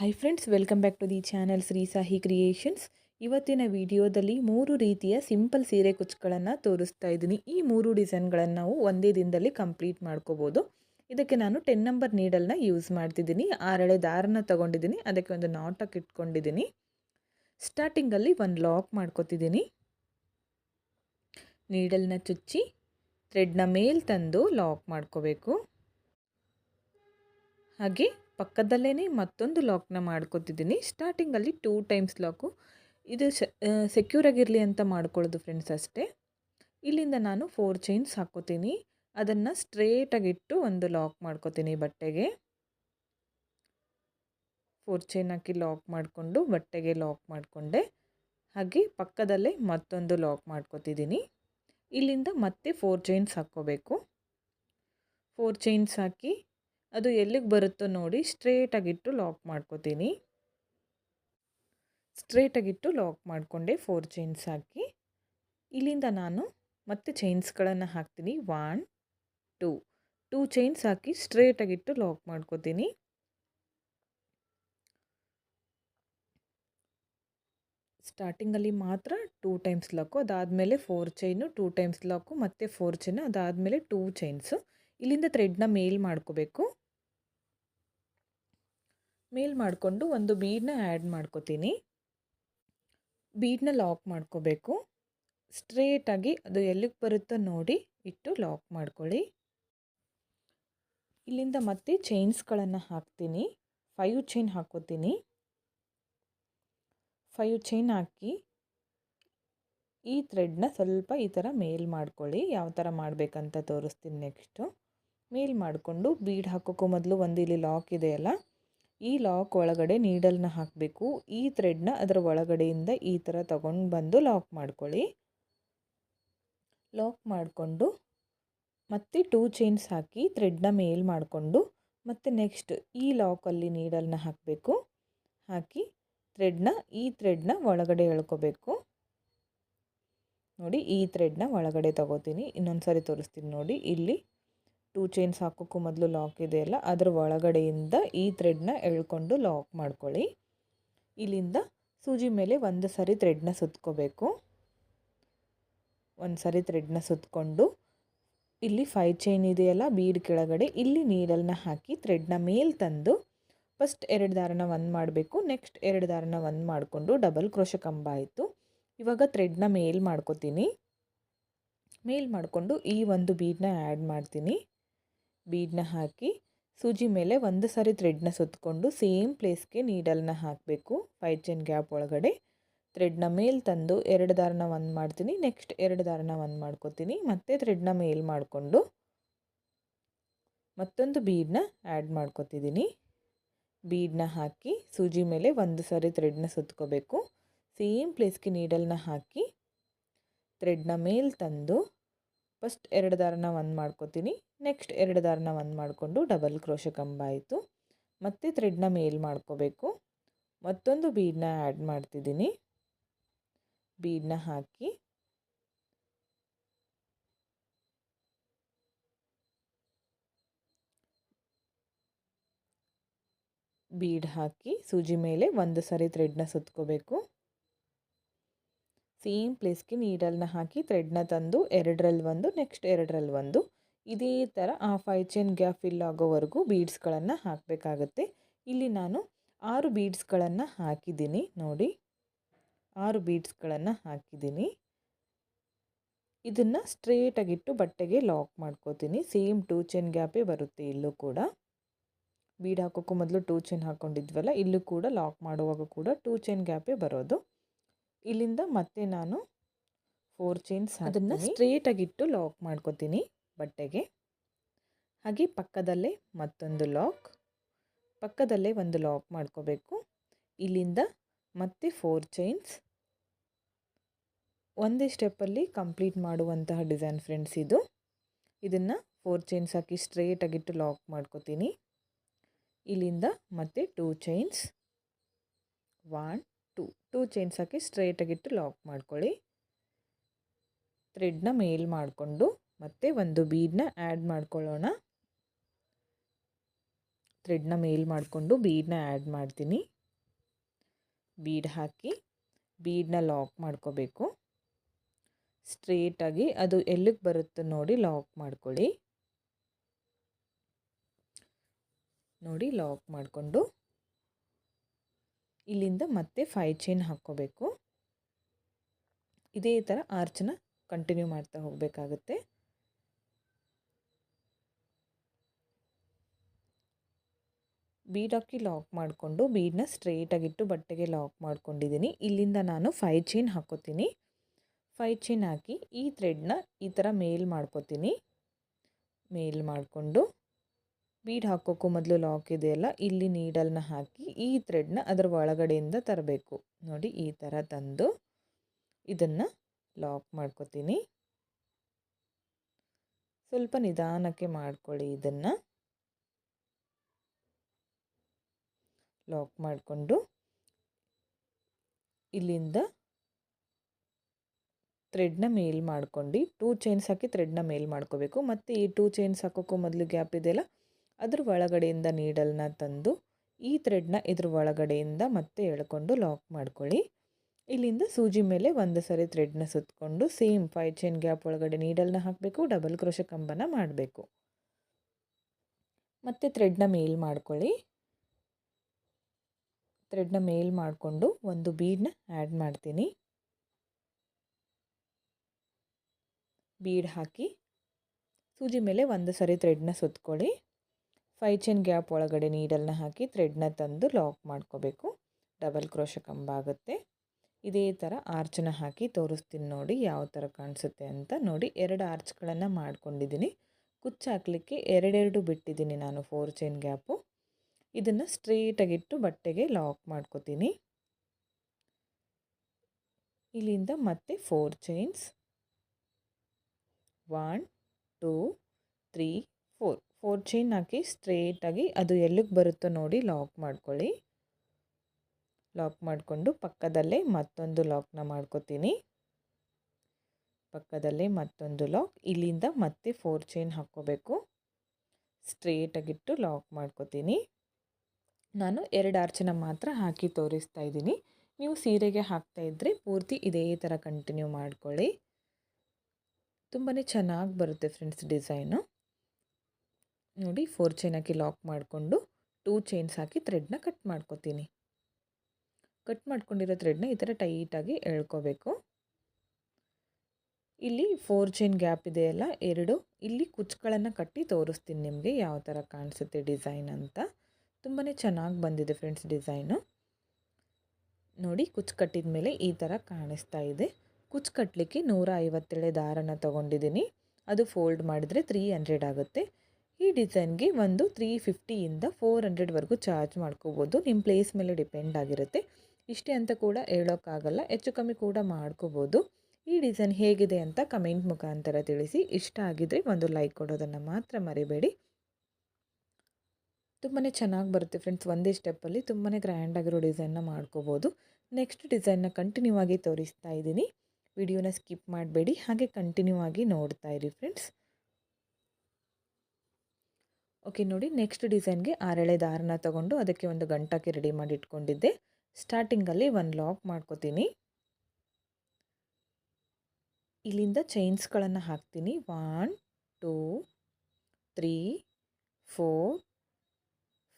Hi friends welcome back to the channel Shri Sahi creations ಇವತ್ತಿನ ವಿಡಿಯೋದಲ್ಲಿ ಮೂರು ರೀತಿಯ ಸಿಂಪಲ್ ಸೀರೆ ಕುಚ್ಚುಗಳನ್ನು ತೋರಿಸ್ತಾ ಇದ್ದೀನಿ. ಈ ಮೂರು ಡಿಸೈನ್ಗಳನ್ನು ನಾವು ಒಂದೇ ದಿನದಲ್ಲಿ ಕಂಪ್ಲೀಟ್ ಮಾಡ್ಕೋಬೋದು. ಇದಕ್ಕೆ ನಾನು ಟೆನ್ ನಂಬರ್ ನೀಡಲ್ನ ಯೂಸ್ ಮಾಡ್ತಿದ್ದೀನಿ. ಆರಳೆ ದಾರನ ತೊಗೊಂಡಿದ್ದೀನಿ. ಅದಕ್ಕೆ ಒಂದು ನಾಟಕ್ ಇಟ್ಕೊಂಡಿದ್ದೀನಿ. ಸ್ಟಾರ್ಟಿಂಗಲ್ಲಿ ಒಂದು ಲಾಕ್ ಮಾಡ್ಕೊತಿದ್ದೀನಿ. ನೀಡಲ್ನ ಚುಚ್ಚಿ ಥ್ರೆಡ್ನ ಮೇಲೆ ತಂದು ಲಾಕ್ ಮಾಡ್ಕೋಬೇಕು. ಹಾಗೆ ಪಕ್ಕದಲ್ಲೇ ಮತ್ತೊಂದು ಲಾಕ್ನ ಮಾಡ್ಕೊತಿದ್ದೀನಿ. ಸ್ಟಾರ್ಟಿಂಗಲ್ಲಿ ಟೂ ಟೈಮ್ಸ್ ಲಾಕು ಇದು ಸೆಕ್ಯೂರ್ ಆಗಿರಲಿ ಅಂತ ಮಾಡ್ಕೊಳ್ಳೋದು ಫ್ರೆಂಡ್ಸ್ ಅಷ್ಟೇ. ಇಲ್ಲಿಂದ ನಾನು ಫೋರ್ ಚೈನ್ಸ್ ಹಾಕೋತೀನಿ. ಅದನ್ನು ಸ್ಟ್ರೇಟಾಗಿಟ್ಟು ಒಂದು ಲಾಕ್ ಮಾಡ್ಕೋತೀನಿ ಬಟ್ಟೆಗೆ. ಫೋರ್ ಚೈನ್ ಹಾಕಿ ಲಾಕ್ ಮಾಡಿಕೊಂಡು ಬಟ್ಟೆಗೆ ಲಾಕ್ ಮಾಡಿಕೊಂಡೆ. ಹಾಗೆ ಪಕ್ಕದಲ್ಲೇ ಮತ್ತೊಂದು ಲಾಕ್ ಮಾಡ್ಕೋತಿದ್ದೀನಿ. ಇಲ್ಲಿಂದ ಮತ್ತೆ ಫೋರ್ ಚೈನ್ಸ್ ಹಾಕ್ಕೋಬೇಕು. ಫೋರ್ ಚೈನ್ಸ್ ಹಾಕಿ ಅದು ಎಲ್ಲಿಗೆ ಬರುತ್ತೋ ನೋಡಿ ಸ್ಟ್ರೇಟಾಗಿಟ್ಟು ಲಾಕ್ ಮಾಡ್ಕೋತೀನಿ. ಸ್ಟ್ರೇಟಾಗಿಟ್ಟು ಲಾಕ್ ಮಾಡಿಕೊಂಡೆ ಫೋರ್ ಚೈನ್ಸ್ ಹಾಕಿ. ಇಲ್ಲಿಂದ ನಾನು ಮತ್ತೆ ಚೈನ್ಸ್ಗಳನ್ನು ಹಾಕ್ತೀನಿ. ಒನ್, ಟೂ ಟೂ ಚೈನ್ಸ್ ಹಾಕಿ ಸ್ಟ್ರೇಟಾಗಿಟ್ಟು ಲಾಕ್ ಮಾಡ್ಕೋತೀನಿ. ಸ್ಟಾರ್ಟಿಂಗಲ್ಲಿ ಮಾತ್ರ ಟೂ ಟೈಮ್ಸ್ ಲಾಕು, ಅದಾದಮೇಲೆ four chain, two times lock, ಮತ್ತು ಫೋರ್ ಚೈನು, ಅದಾದಮೇಲೆ ಟೂ ಚೈನ್ಸು. ಇಲ್ಲಿಂದ ಥ್ರೆಡ್ನ ಮೇಲ್ ಮಾಡ್ಕೋಬೇಕು. ಮೇಲ್ ಮಾಡಿಕೊಂಡು ಒಂದು ಬೀಡನ್ನ ಆ್ಯಡ್ ಮಾಡ್ಕೋತೀನಿ. ಬೀಡನ್ನ ಲಾಕ್ ಮಾಡ್ಕೋಬೇಕು. ಸ್ಟ್ರೇಟಾಗಿ ಅದು ಎಲ್ಲಿಗೆ ಬರುತ್ತೋ ನೋಡಿ ಇಟ್ಟು ಲಾಕ್ ಮಾಡ್ಕೊಳ್ಳಿ. ಇಲ್ಲಿಂದ ಮತ್ತೆ ಚೈನ್ಸ್ಗಳನ್ನು ಹಾಕ್ತೀನಿ. ಫೈವ್ ಚೈನ್ ಹಾಕೋತೀನಿ ಫೈವ್ ಚೈನ್ ಹಾಕಿ ಈ ಥ್ರೆಡ್ನ ಸ್ವಲ್ಪ ಈ ಥರ ಮೇಲ್ ಮಾಡ್ಕೊಳ್ಳಿ. ಯಾವ ಥರ ಮಾಡಬೇಕಂತ ತೋರಿಸ್ತೀನಿ ನೆಕ್ಸ್ಟು. ಮೇಲ್ ಮಾಡಿಕೊಂಡು ಬೀಡ್ ಹಾಕೋಕ್ಕೂ ಮೊದಲು ಒಂದು ಇಲ್ಲಿ ಲಾಕ್ ಇದೆಯಲ್ಲ ಈ ಲಾಕ್ ಒಳಗಡೆ ನೀಡಲ್ನ ಹಾಕಬೇಕು. ಈ ಥ್ರೆಡ್ನ ಅದರ ಒಳಗಡೆಯಿಂದ ಈ ಥರ ತಗೊಂಡು ಬಂದು ಲಾಕ್ ಮಾಡ್ಕೊಳ್ಳಿ. ಲಾಕ್ ಮಾಡಿಕೊಂಡು ಮತ್ತೆ ಟೂ ಚೈನ್ಸ್ ಹಾಕಿ ಥ್ರೆಡ್ನ ಮೇಲ್ ಮಾಡಿಕೊಂಡು ಮತ್ತು ನೆಕ್ಸ್ಟ್ ಈ ಲಾಕಲ್ಲಿ ನೀಡಲ್ನ ಹಾಕಬೇಕು. ಹಾಕಿ ಥ್ರೆಡ್ನ ಈ ಥ್ರೆಡ್ನ ಒಳಗಡೆ ಎಳ್ಕೋಬೇಕು. ನೋಡಿ ಈ ಥ್ರೆಡ್ನ ಒಳಗಡೆ ತಗೋತೀನಿ. ಇನ್ನೊಂದು ಸಾರಿ ತೋರಿಸ್ತೀನಿ ನೋಡಿ ಇಲ್ಲಿ. ಟೂ ಚೈನ್ಸ್ ಹಾಕೋಕ್ಕೂ ಮೊದಲು ಲಾಕ್ ಇದೆಯಲ್ಲ ಅದರ ಒಳಗಡೆಯಿಂದ ಈ ಥ್ರೆಡ್ನ ಎಳ್ಕೊಂಡು ಲಾಕ್ ಮಾಡ್ಕೊಳ್ಳಿ. ಇಲ್ಲಿಂದ ಸೂಜಿ ಮೇಲೆ ಒಂದು ಸರಿ ಥ್ರೆಡ್ನ ಸುತ್ಕೋಬೇಕು. ಒಂದು ಸರಿ ಥ್ರೆಡ್ನ ಸುತ್ಕೊಂಡು ಇಲ್ಲಿ ಫೈವ್ ಚೈನ್ ಇದೆಯಲ್ಲ ಬೀಡ್ ಕೆಳಗಡೆ, ಇಲ್ಲಿ ನೀಡಲ್ನ ಹಾಕಿ ಥ್ರೆಡ್ನ ಮೇಲೆ ತಂದು ಫಸ್ಟ್ ಎರಡು ದಾರನ ಒಂದು ಮಾಡಬೇಕು ನೆಕ್ಸ್ಟ್ ಎರಡು ದಾರನ ಒಂದು ಮಾಡಿಕೊಂಡು ಡಬಲ್ ಕ್ರೋಶ ಕಂಬ ಆಯಿತು. ಇವಾಗ ಥ್ರೆಡ್ನ ಮೇಲ್ ಮಾಡ್ಕೋತೀನಿ. ಮೇಲ್ ಮಾಡಿಕೊಂಡು ಈ ಒಂದು ಬೀಡನ್ನ ಆ್ಯಡ್ ಮಾಡ್ತೀನಿ. ಬೀಡನ್ನ ಹಾಕಿ ಸೂಜಿ ಮೇಲೆ ಒಂದು ಸಾರಿ ಥ್ರೆಡ್ನ ಸುತ್ತಕೊಂಡು ಸೇಮ್ ಪ್ಲೇಸ್ಗೆ ನೀಡಲ್ನ ಹಾಕಬೇಕು. ಫೈವ್ ಚೈನ್ ಗ್ಯಾಪ್ ಒಳಗಡೆ. ಥ್ರೆಡ್ನ ಮೇಲ್ ತಂದು ಎರಡು ದಾರನ ಒಂದು ಮಾಡ್ತೀನಿ. ನೆಕ್ಸ್ಟ್ ಎರಡು ದಾರನ ಒಂದು ಮಾಡ್ಕೋತೀನಿ. ಮತ್ತೆ ಥ್ರೆಡ್ನ ಮೇಲ್ ಮಾಡಿಕೊಂಡು ಮತ್ತೊಂದು ಬೀಡನ್ನ ಆ್ಯಡ್ ಮಾಡ್ಕೋತಿದ್ದೀನಿ. ಬೀಡನ್ನ ಹಾಕಿ ಸೂಜಿ ಮೇಲೆ ಒಂದು ಸಾರಿ ಥ್ರೆಡ್ನ ಸುತ್ಕೋಬೇಕು. ಸೇಮ್ ಪ್ಲೇಸ್ಗೆ ನೀಡಲ್ನ ಹಾಕಿ ಥ್ರೆಡ್ನ ಮೇಲ್ ತಂದು ಫಸ್ಟ್ ಎರಡು ದಾರನ ಒಂದು ಮಾಡ್ಕೋತೀನಿ. ನೆಕ್ಸ್ಟ್ ಎರಡು ದಾರನ ಒಂದು ಮಾಡಿಕೊಂಡು ಡಬಲ್ ಕ್ರೋಶ ಕಂಬ ಆಯಿತು. ಮತ್ತು ಥ್ರೆಡ್ನ ಮೇಲ್ ಮಾಡ್ಕೋಬೇಕು. ಮತ್ತೊಂದು ಬೀಡನ್ನ ಆ್ಯಡ್ ಮಾಡ್ತಿದ್ದೀನಿ. ಬೀಡನ್ನ ಹಾಕಿ. ಬೀಡ್ ಹಾಕಿ ಸೂಜಿ ಮೇಲೆ ಒಂದು ಸರಿ ಥ್ರೆಡ್ನ ಸುತ್ಕೋಬೇಕು. ಸೇಮ್ ಪ್ಲೇಸ್ಗೆ ನೀಡಲ್ನ ಹಾಕಿ ಥ್ರೆಡ್ನ ತಂದು ಎರಡರಲ್ಲಿ ಒಂದು ನೆಕ್ಸ್ಟ್ ಎರಡರಲ್ಲಿ ಒಂದು. ಇದೇ ಥರ ಆ ಫೈವ್ ಚೈನ್ ಗ್ಯಾಪ್ ಫಿಲ್ ಆಗೋವರೆಗೂ ಬೀಡ್ಸ್ಗಳನ್ನು ಹಾಕಬೇಕಾಗತ್ತೆ. ಇಲ್ಲಿ ನಾನು ಆರು ಬೀಡ್ಸ್ಗಳನ್ನು ಹಾಕಿದ್ದೀನಿ, ನೋಡಿ. ಆರು ಬೀಡ್ಸ್ಗಳನ್ನು ಹಾಕಿದ್ದೀನಿ. ಇದನ್ನು ಸ್ಟ್ರೇಟಾಗಿಟ್ಟು ಬಟ್ಟೆಗೆ ಲಾಕ್ ಮಾಡ್ಕೋತೀನಿ. ಸೇಮ್ ಟೂ ಚೈನ್ ಗ್ಯಾಪೇ ಬರುತ್ತೆ ಇಲ್ಲೂ ಕೂಡ. ಬೀಡ್ ಹಾಕೋಕ್ಕೂ ಮೊದಲು ಟೂ ಚೈನ್ ಹಾಕ್ಕೊಂಡಿದ್ವಲ್ಲ ಇಲ್ಲೂ ಕೂಡ ಲಾಕ್ ಮಾಡುವಾಗ ಕೂಡ ಟೂ ಚೈನ್ ಗ್ಯಾಪೇ ಬರೋದು. ಇಲ್ಲಿಂದ ಮತ್ತೆ ನಾನು ಫೋರ್ ಚೈನ್ಸ್ ಅದನ್ನು ಸ್ಟ್ರೇಟಾಗಿಟ್ಟು ಲಾಕ್ ಮಾಡ್ಕೋತೀನಿ ಬಟ್ಟೆಗೆ. ಹಾಗೆ ಪಕ್ಕದಲ್ಲೇ ಮತ್ತೊಂದು ಲಾಕ್ ಪಕ್ಕದಲ್ಲೇ ಒಂದು ಲಾಕ್ ಮಾಡ್ಕೋಬೇಕು. ಇಲ್ಲಿಂದ ಮತ್ತೆ ಫೋರ್ ಚೈನ್ಸ್ ಒಂದೇ ಸ್ಟೆಪ್ಪಲ್ಲಿ ಕಂಪ್ಲೀಟ್ ಮಾಡುವಂತಹ ಡಿಸೈನ್ ಫ್ರೆಂಡ್ಸ್ ಇದು. ಇದನ್ನು ಫೋರ್ ಚೈನ್ಸ್ ಹಾಕಿ ಸ್ಟ್ರೇಟಾಗಿಟ್ಟು ಲಾಕ್ ಮಾಡ್ಕೋತೀನಿ. ಇಲ್ಲಿಂದ ಮತ್ತೆ two chains one two two chains ಹಾಕಿ ಸ್ಟ್ರೇಟಾಗಿಟ್ಟು ಲಾಕ್ ಮಾಡ್ಕೊಳ್ಳಿ. ಥ್ರೆಡ್ನ ಮೇಲ್ ಮಾಡಿಕೊಂಡು ಮತ್ತೆ ಒಂದು ಬೀಡನ್ನ ಆ್ಯಡ್ ಮಾಡ್ಕೊಳ್ಳೋಣ. ಥ್ರೆಡ್ನ ಮೇಲ್ ಮಾಡಿಕೊಂಡು ಬೀಡನ್ನ ಆ್ಯಡ್ ಮಾಡ್ತೀನಿ. ಬೀಡ್ ಹಾಕಿ ಬೀಡನ್ನ ಲಾಕ್ ಮಾಡ್ಕೋಬೇಕು. ಸ್ಟ್ರೇಟಾಗಿ ಅದು ಎಲ್ಲಿಗೆ ಬರುತ್ತೆ ನೋಡಿ ಲಾಕ್ ಮಾಡ್ಕೊಳ್ಳಿ. ನೋಡಿ ಲಾಕ್ ಮಾಡಿಕೊಂಡು ಇಲ್ಲಿಂದ ಮತ್ತೆ ಫೈ ಚೈನ್ ಹಾಕ್ಕೋಬೇಕು. ಇದೇ ಥರ ಆರ್ಚನ್ನ ಕಂಟಿನ್ಯೂ ಮಾಡ್ತಾ ಹೋಗಬೇಕಾಗುತ್ತೆ. ಬೀಡ್ ಹಾಕಿ ಲಾಕ್ ಮಾಡಿಕೊಂಡು ಬೀಡನ್ನ ಸ್ಟ್ರೇಟಾಗಿಟ್ಟು ಬಟ್ಟೆಗೆ ಲಾಕ್ ಮಾಡ್ಕೊಂಡಿದ್ದೀನಿ ಇಲ್ಲಿಂದ ನಾನು ಫೈ ಚೈನ್ ಹಾಕೋತೀನಿ ಫೈ ಚೈನ್ ಹಾಕಿ ಈ ಥ್ರೆಡ್ನ ಈ ಥರ ಮೇಲ್ ಮಾಡ್ಕೋತೀನಿ. ಮೇಲ್ ಮಾಡಿಕೊಂಡು ಬೀಡ್ ಹಾಕೋಕ್ಕೂ ಮೊದಲು ಲಾಕ್ ಇದೆಯಲ್ಲ, ಇಲ್ಲಿ ನೀಡಲ್ನ ಹಾಕಿ ಈ ಥ್ರೆಡ್ನ ಅದರ ಒಳಗಡೆಯಿಂದ ತರಬೇಕು. ನೋಡಿ ಈ ಥರ ತಂದು ಇದನ್ನು ಲಾಕ್ ಮಾಡ್ಕೋತೀನಿ. ಸ್ವಲ್ಪ ನಿಧಾನಕ್ಕೆ ಮಾಡ್ಕೊಳ್ಳಿ ಇದನ್ನು. ಲಾಕ್ ಮಾಡಿಕೊಂಡು ಇಲ್ಲಿಂದ ಥ್ರೆಡ್ನ ಮೇಲ್ ಮಾಡ್ಕೊಂಡು ಟೂ ಚೈನ್ಸ್ ಹಾಕಿ ಥ್ರೆಡ್ನ ಮೇಲ್ ಮಾಡ್ಕೋಬೇಕು. ಮತ್ತು ಈ ಟೂ ಚೈನ್ಸ್ ಹಾಕೋಕ್ಕೂ ಮೊದಲು ಗ್ಯಾಪ್ ಇದೆಯಲ್ಲ ಅದ್ರ ಒಳಗಡೆಯಿಂದ ನೀಡಲ್ನ ತಂದು ಈ ಥ್ರೆಡ್ನ ಇದ್ರ ಒಳಗಡೆಯಿಂದ ಮತ್ತೆ ಎಳ್ಕೊಂಡು ಲಾಕ್ ಮಾಡ್ಕೊಳ್ಳಿ. ಇಲ್ಲಿಂದ ಸೂಜಿ ಮೇಲೆ ಒಂದು ಸರಿ ಥ್ರೆಡ್ನ ಸುತ್ತಕೊಂಡು ಸೇಮ್ ಫೈ ಚೈನ್ ಗ್ಯಾಪ್ ಒಳಗಡೆ ನೀಡಲ್ನ ಹಾಕಬೇಕು ಡಬಲ್ ಕ್ರೋಶ ಕಂಬನ ಮಾಡಬೇಕು. ಮತ್ತು ಥ್ರೆಡ್ನ ಮೇಲ್ ಮಾಡ್ಕೊಳ್ಳಿ. ಥ್ರೆಡ್ನ ಮೇಲ್ ಮಾಡಿಕೊಂಡು ಒಂದು ಬೀಡನ್ನ ಆ್ಯಡ್ ಮಾಡ್ತೀನಿ. ಬೀಡ್ ಹಾಕಿ ಸೂಜಿ ಮೇಲೆ ಒಂದು ಸರಿ ಥ್ರೆಡ್ನ ಸುತ್ಕೊಳ್ಳಿ. ಫೈ ಚೈನ್ ಗ್ಯಾಪ್ ಒಳಗಡೆ ನೀಡಲ್ನ ಹಾಕಿ ಥ್ರೆಡ್ನ ತಂದು ಲಾಕ್ ಮಾಡ್ಕೋಬೇಕು. ಡಬಲ್ ಕ್ರೋಶ ಕಂಬ ಆಗುತ್ತೆ. ಇದೇ ಥರ ಆರ್ಚನ್ನ ಹಾಕಿ ತೋರಿಸ್ತೀನಿ ನೋಡಿ ಯಾವ ಥರ ಕಾಣಿಸುತ್ತೆ ಅಂತ ನೋಡಿ. ಎರಡು ಆರ್ಚ್ಗಳನ್ನು ಮಾಡ್ಕೊಂಡಿದ್ದೀನಿ. ಕುಚ್ಚು ಹಾಕಲಿಕ್ಕೆ ಎರಡೆರಡು ಬಿಟ್ಟಿದ್ದೀನಿ ನಾನು ಫೋರ್ ಚೈನ್ ಗ್ಯಾಪು ಇದನ್ನು ಸ್ಟ್ರೇಟಾಗಿಟ್ಟು ಬಟ್ಟೆಗೆ ಲಾಕ್ ಮಾಡ್ಕೋತೀನಿ. ಇಲ್ಲಿಂದ ಮತ್ತೆ four chains one two three four chain ಹಾಕಿ ಸ್ಟ್ರೇಟಾಗಿ ಅದು ಎಲ್ಲಿಗೆ ಬರುತ್ತೋ ನೋಡಿ ಲಾಕ್ ಮಾಡ್ಕೊಳ್ಳಿ. ಲಾಕ್ ಮಾಡಿಕೊಂಡು ಪಕ್ಕದಲ್ಲೇ ಮತ್ತೊಂದು ಲಾಕ್ನ ಮಾಡ್ಕೋತೀನಿ. ಪಕ್ಕದಲ್ಲೇ ಮತ್ತೊಂದು ಲಾಕ್ ಇಲ್ಲಿಂದ ಮತ್ತೆ ಫೋರ್ ಚೈನ್ ಹಾಕ್ಕೋಬೇಕು ಸ್ಟ್ರೇಟಾಗಿಟ್ಟು ಲಾಕ್ ಮಾಡ್ಕೋತೀನಿ. ನಾನು ಎರಡು ಆರ್ಚನ ಮಾತ್ರ ಹಾಕಿ ತೋರಿಸ್ತಾ ಇದ್ದೀನಿ. ನೀವು ಸೀರೆಗೆ ಹಾಕ್ತಾ ಇದ್ದರೆ ಪೂರ್ತಿ ಇದೇ ಥರ ಕಂಟಿನ್ಯೂ ಮಾಡ್ಕೊಳ್ಳಿ. ತುಂಬಾ ಚೆನ್ನಾಗಿ ಬರುತ್ತೆ ಫ್ರೆಂಡ್ಸ್ ಡಿಸೈನು ನೋಡಿ ಫೋರ್ ಚೈನ್ ಹಾಕಿ ಲಾಕ್ ಮಾಡಿಕೊಂಡು ಟೂ ಚೈನ್ಸ್ ಹಾಕಿ ಥ್ರೆಡ್ನ ಕಟ್ ಮಾಡ್ಕೋತೀನಿ. ಕಟ್ ಮಾಡ್ಕೊಂಡಿರೋ ಥ್ರೆಡ್ನ ಈ ಥರ ಟೈಟಾಗಿ ಎಳ್ಕೋಬೇಕು. ಇಲ್ಲಿ ಫೋರ್ ಚೈನ್ ಗ್ಯಾಪ್ ಇದೆಯಲ್ಲ ಎರಡು. ಇಲ್ಲಿ ಕುಚ್ಗಳನ್ನು ಕಟ್ಟಿ ತೋರಿಸ್ತೀನಿ ನಿಮಗೆ ಯಾವ ಥರ ಕಾಣಿಸುತ್ತೆ ಡಿಸೈನ್ ಅಂತ. ತುಂಬಾ ಚೆನ್ನಾಗಿ ಬಂದಿದೆ ಫ್ರೆಂಡ್ಸ್ ಡಿಸೈನು. ನೋಡಿ ಕುಚ್ ಕಟ್ಟಿದ ಮೇಲೆ ಈ ಥರ ಕಾಣಿಸ್ತಾ ಇದೆ. ಕುಚ್ ಕಟ್ಟಲಿಕ್ಕೆ ನೂರ ಐವತ್ತೇಳೆ ದಾರನ ತೊಗೊಂಡಿದ್ದೀನಿ. ಅದು ಫೋಲ್ಡ್ ಮಾಡಿದರೆ ತ್ರೀ ಹಂಡ್ರೆಡ್ ಆಗುತ್ತೆ. ಈ ಡಿಸೈನ್ಗೆ ಒಂದು ತ್ರೀ ಫಿಫ್ಟಿಯಿಂದ ಫೋರ್ ಹಂಡ್ರೆಡ್ವರೆಗೂ ಚಾರ್ಜ್ ಮಾಡ್ಕೋಬೋದು. ನಿಮ್ಮ ಪ್ಲೇಸ್ ಮೇಲೆ ಡಿಪೆಂಡ್ ಆಗಿರುತ್ತೆ. ಇಷ್ಟೇ ಅಂತ ಕೂಡ ಹೇಳೋಕ್ಕಾಗಲ್ಲ. ಹೆಚ್ಚು ಕಮ್ಮಿ ಕೂಡ ಮಾಡ್ಕೋಬೋದು. ಈ ಡಿಸೈನ್ ಹೇಗಿದೆ ಅಂತ ಕಮೆಂಟ್ ಮುಖಾಂತರ ತಿಳಿಸಿ. ಇಷ್ಟ ಆಗಿದ್ರೆ ಒಂದು ಲೈಕ್ ಕೊಡೋದನ್ನು ಮಾತ್ರ ಮರಿಬೇಡಿ. ತುಂಬಾ ಚೆನ್ನಾಗಿ ಬರುತ್ತೆ ಫ್ರೆಂಡ್ಸ್ ಒಂದೇ ಸ್ಟೆಪ್ಪಲ್ಲಿ ತುಂಬಾ ಗ್ರ್ಯಾಂಡಾಗಿರೋ ಡಿಸೈನ್ನ ಮಾಡ್ಕೋಬೋದು. ನೆಕ್ಸ್ಟ್ ಡಿಸೈನ್ನ ಕಂಟಿನ್ಯೂ ಆಗಿ ತೋರಿಸ್ತಾ ಇದ್ದೀನಿ. ವಿಡಿಯೋನ ಸ್ಕಿಪ್ ಮಾಡಬೇಡಿ. ಹಾಗೆ ಕಂಟಿನ್ಯೂ ಆಗಿ ನೋಡ್ತಾ ಇರಿ ಫ್ರೆಂಡ್ಸ್ ಓಕೆ, ನೋಡಿ ನೆಕ್ಸ್ಟ್ ಡಿಸೈನ್ಗೆ ಆರೆಳೆ ದಾರನ ತಗೊಂಡು ಅದಕ್ಕೆ ಒಂದು ಗಂಟಕ್ಕೆ ರೆಡಿ ಮಾಡಿ ಇಟ್ಕೊಂಡಿದ್ದೆ. ಸ್ಟಾರ್ಟಿಂಗಲ್ಲಿ ಒಂದು ಲಾಕ್ ಮಾಡ್ಕೋತೀನಿ. ಇಲ್ಲಿಂದ ಚೈನ್ಸ್ಗಳನ್ನು ಹಾಕ್ತೀನಿ. One, two, three, four,